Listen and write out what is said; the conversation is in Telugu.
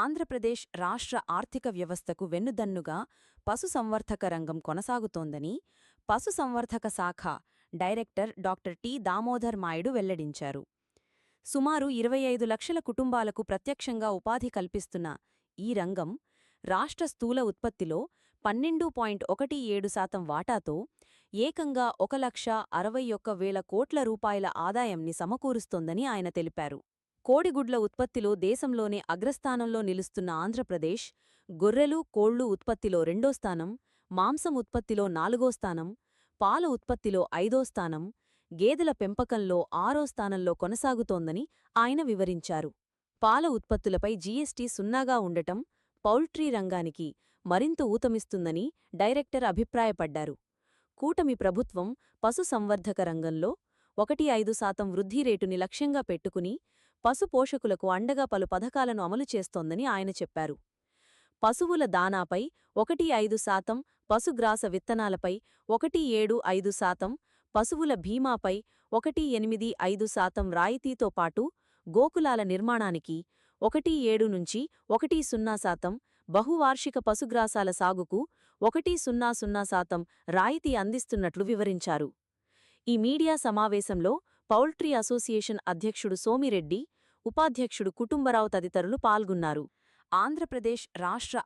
ఆంధ్రప్రదేశ్ రాష్ట్ర ఆర్థిక వ్యవస్థకు వెన్నుదన్నుగా పశుసంవర్ధక రంగం కొనసాగుతోందని పశుసంవర్ధక శాఖ డైరెక్టర్ డాక్టర్ టి దామోదర్ మాయుడు వెల్లడించారు. సుమారు ఇరవై ఐదు లక్షల కుటుంబాలకు ప్రత్యక్షంగా ఉపాధి కల్పిస్తున్న ఈ రంగం రాష్ట్ర స్థూల ఉత్పత్తిలో పన్నెండు పాయింట్ ఒకటి ఏడు శాతం వాటాతో ఏకంగా ఒక లక్ష అరవై ఒక్క వేల కోట్ల రూపాయల ఆదాయంని సమకూరుస్తోందని ఆయన తెలిపారు. కోడిగుడ్ల ఉత్పత్తిలో దేశంలోనే అగ్రస్థానంలో నిలుస్తున్న ఆంధ్రప్రదేశ్ గొర్రెలు కోళ్ళు ఉత్పత్తిలో రెండో స్థానం మాంసం ఉత్పత్తిలో నాలుగో స్థానం పాల ఉత్పత్తిలో ఐదో స్థానం గేదెల పెంపకంలో ఆరో స్థానంలో కొనసాగుతోందని ఆయన వివరించారు. పాల ఉత్పత్తులపై జీఎస్టీ సున్నాగా ఉండటం పౌల్ట్రీ రంగానికి మరింత ఊతమిస్తుందని డైరెక్టర్ అభిప్రాయపడ్డారు. కూటమి ప్రభుత్వం పశుసంవర్ధక రంగంలో ఒకటి ఐదు శాతం వృద్ధి రేటుని లక్ష్యంగా పెట్టుకుని పశుపోషకులకు అండగా పలు పథకాలను అమలు చేస్తోందని ఆయన చెప్పారు. పశువుల దానాపై ఒకటి ఐదు శాతం పశుగ్రాస విత్తనాలపై ఒకటి ఏడు ఐదు శాతం పశువుల భీమాపై ఒకటి ఎనిమిది ఐదు శాతం రాయితీతో పాటు గోకులాల నిర్మాణానికి ఒకటి ఏడు నుంచి ఒకటి సున్నా శాతం బహువార్షిక పశుగ్రాసాల సాగుకు ఒకటి సున్నా సున్నా శాతం రాయితీ అందిస్తున్నట్లు వివరించారు. ఈ మీడియా సమావేశంలో పౌల్ట్రీ అసోసియేషన్ అధ్యక్షుడు సోమిరెడ్డి ఉపాధ్యక్షుడు కుటుంబరావు తదితరులు పాల్గొన్నారు. ఆంధ్రప్రదేశ్ రాష్ట్ర